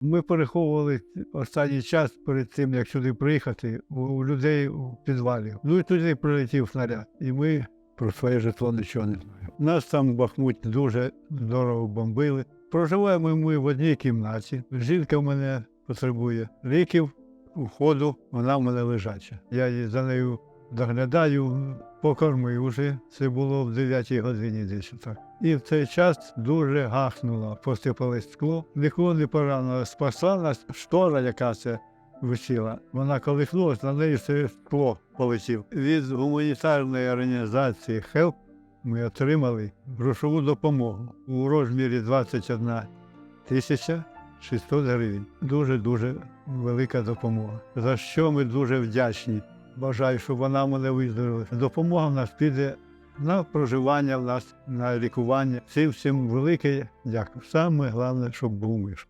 Ми переховували останній час перед тим, як сюди приїхати, у- людей у підвалі. Ну і туди прилетів снаряд. І ми про своє житло нічого не знаємо. Нас там в Бахмуті дуже здорово бомбили. Проживаємо ми в одній кімнаті. Жінка в мене потребує ліків, уходу, вона в мене лежача. Я за нею доглядаю, покормив вже. Це було в 9 годині десь так. І в цей час дуже гахнуло, посипалось скло. Нікого не поранило. Спасла штора, яка це висіла. Вона колихнулась, на неї все скло полетів. Від гуманітарної організації HELP ми отримали грошову допомогу у розмірі 21 тисяча 600 гривень. Дуже-дуже велика допомога. За що ми дуже вдячні. Бажаю, щоб вона мене виздоровила. Допомога в нас піде на проживання в нас, на лікування. Цим всім велике дякую. Саме головне, щоб був мир.